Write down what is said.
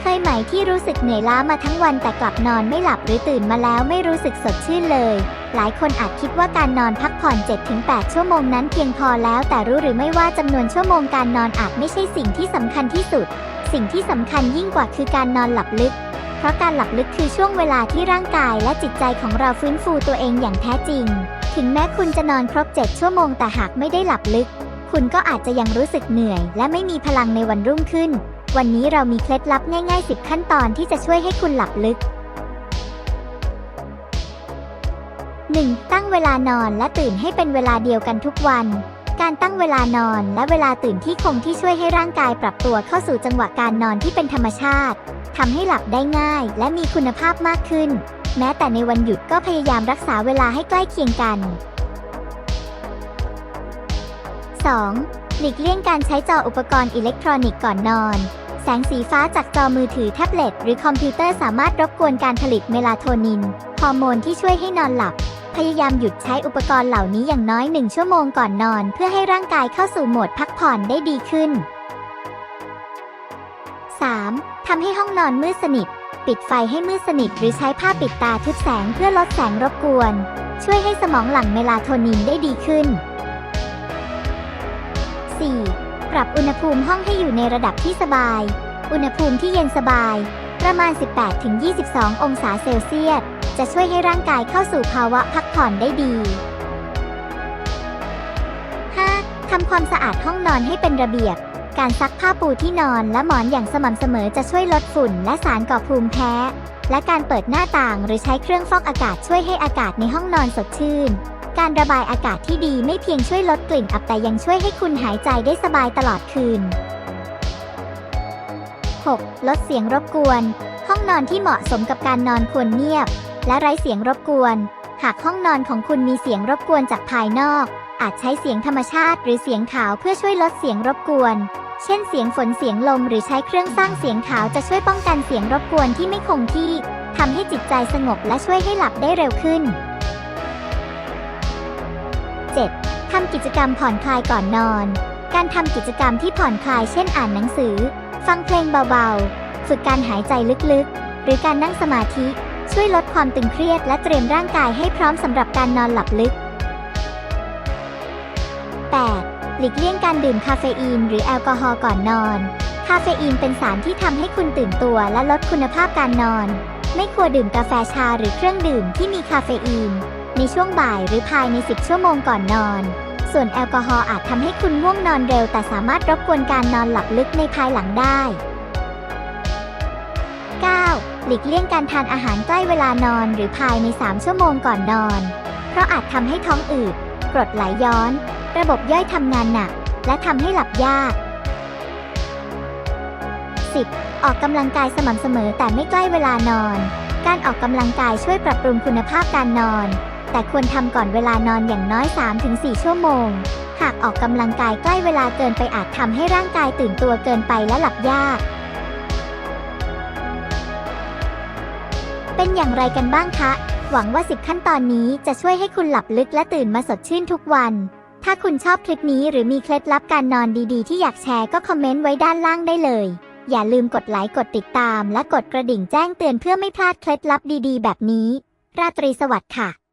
เคยไหมที่รู้สึกเหนื่อยล้ามาทั้งวันแต่กลับนอนไม่หลับหรือตื่นมาแล้วไม่รู้สึกสดชื่นเลย หลายคนอาจคิดว่าการนอนพักผ่อน 7-8 ชั่วโมงนั้นเพียงพอแล้วแต่รู้หรือไม่ว่าจำนวนชั่วโมงการนอนอาจไม่ใช่สิ่งที่สำคัญที่สุด สิ่งที่สำคัญยิ่งกว่าคือการนอนหลับลึก ราะการหลับลึกคือช่วงเวลาที่ร่างกายและจิตใจของเราฟื้นฟูตัวเองอย่างแท้จริง ถึงแม้คุณจะนอนครบ 7 ชั่วโมงแต่หากไม่ได้หลับลึก คุณก็อาจจะยังรู้สึกเหนื่อย และไม่มีพลังในวันรุ่งขึ้น วันนี้เรามีเคล็ดลับง่าย ๆ 10 ขั้นตอนที่จะช่วยให้คุณหลับลึก 1. ตั้งเวลานอนและตื่นให้เป็นเวลาเดียวกันทุกวัน การตั้งเวลานอนและเวลาตื่นที่คงที่ช่วยให้ร่างกายปรับตัวเข้าสู่จังหวะการนอนที่เป็นธรรมชาติ ทำให้หลับได้ง่าย และมีคุณภาพมากขึ้น แม้แต่ในวันหยุดก็พยายามรักษาเวลาให้ใกล้เคียงกัน 2. หลีกเลี่ยงการใช้จออุปกรณ์อิเล็กทรอนิกส์ก่อนนอน แสงสีฟ้าจากจอมือถือแท็บเล็ตหรือคอมพิวเตอร์สามารถรบกวนการผลิตเมลาโทนิน ฮอร์โมนที่ช่วยให้นอนหลับ พยายามหยุดใช้อุปกรณ์เหล่านี้อย่างน้อยหนึ่งชั่วโมงก่อนนอน เพื่อให้ร่างกายเข้าสู่โหมดพักผ่อนได้ดีขึ้น 3. ทำให้ห้องนอนมืดสนิท ปิดไฟให้มืดสนิทหรือใช้ผ้าปิดตาทึบแสงเพื่อลดแสงรบกวน ช่วยให้สมองหลั่งเมลาโทนินได้ดีขึ้น 4. ปรับอุณหภูมิห้องให้อยู่ในระดับที่สบาย อุณหภูมิที่เย็นสบาย ประมาณ 18-22 องศาเซลเซียส จะช่วยให้ร่างกายเข้าสู่ภาวะพักผ่อนได้ดี 5. ทำความสะอาดห้องนอนให้เป็นระเบียบ การซักผ้าปูที่นอนและหมอนอย่างสม่ำเสมอจะช่วยลดฝุ่นและสารก่อภูมิแพ้ และการเปิดหน้าต่างหรือใช้เครื่องฟอกอากาศช่วยให้อากาศในห้องนอนสดชื่น การระบายอากาศที่ดีไม่เพียงช่วยลดกลิ่นอับแต่ยังช่วยให้คุณหายใจได้สบายตลอดคืน 6. ลดเสียงรบกวน ห้องนอนที่เหมาะสมกับการนอนควรเงียบ และไร้เสียงรบกวน หากห้องนอนของคุณมีเสียงรบกวนจากภายนอก อาจใช้เสียงธรรมชาติหรือเสียงขาวเพื่อช่วยลดเสียงรบกวน เช่นเสียงฝนเสียงลมหรือใช้เครื่องสร้างเสียงขาวจะช่วยป้องกันเสียงรบกวนที่ไม่คงที่ทำให้จิตใจสงบและช่วยให้หลับได้เร็วขึ้น 7. ทำกิจกรรมผ่อนคลายก่อนนอน การทำกิจกรรมที่ผ่อนคลายเช่นอ่านหนังสือ ฟังเพลงเบาๆ ฝึกการหายใจลึกๆ หรือการนั่งสมาธิ ช่วยลดความตึงเครียดและเตรียมร่างกายให้พร้อมสำหรับการนอนหลับลึก ลีกเลี่ยงการดื่มคาเฟอีนหรือแอลกอฮอล์ก่อนนอน คาเฟอีนเป็นสารที่ทำให้คุณตื่นตัวและลดคุณภาพการนอน ไม่ควรดื่มกาแฟชาหรือเครื่องดื่มที่มีคาเฟอีน ในช่วงบ่ายหรือภายใน 10 ชั่วโมงก่อนนอน ส่วนแอลกอฮอล์อาจทำให้คุณง่วงนอนเร็ว แต่สามารถรบกวนการนอนหลับลึกในภายหลังได้ 9. หลีกเลี่ยงการทานอาหารใกล้เวลานอนหรือภายใน 3 ชั่วโมงก่อนนอน เพราะอาจทำให้ท้องอืดกรดไหลย้อน ระบบย่อยทำงานหนัก และทำให้หลับยาก 10. ออกกำลังกายสม่ำเสมอแต่ไม่ใกล้เวลานอน การออกกำลังกายช่วยปรับปรุงคุณภาพการนอน แต่ควรทำก่อนเวลานอนอย่างน้อย 3-4 ชั่วโมง หากออกกำลังกายใกล้เวลาเกินไปอาจทำให้ร่างกายตื่นตัวเกินไปและหลับยาก เป็นอย่างไรกันบ้างคะ หวังว่า 10 ขั้นตอนนี้จะช่วยให้คุณหลับลึกและตื่นมาสดชื่นทุกวัน ถ้าคุณชอบคลิปนี้หรือมีเคล็ดลับการนอนดีๆ ที่อยากแชร์ก็คอมเมนต์ไว้ด้านล่างได้เลย อย่าลืมกดไลค์กดติดตาม และกดกระดิ่งแจ้งเตือนเพื่อไม่พลาดเคล็ดลับดีๆ แบบนี้ ราตรีสวัสดิ์ค่ะ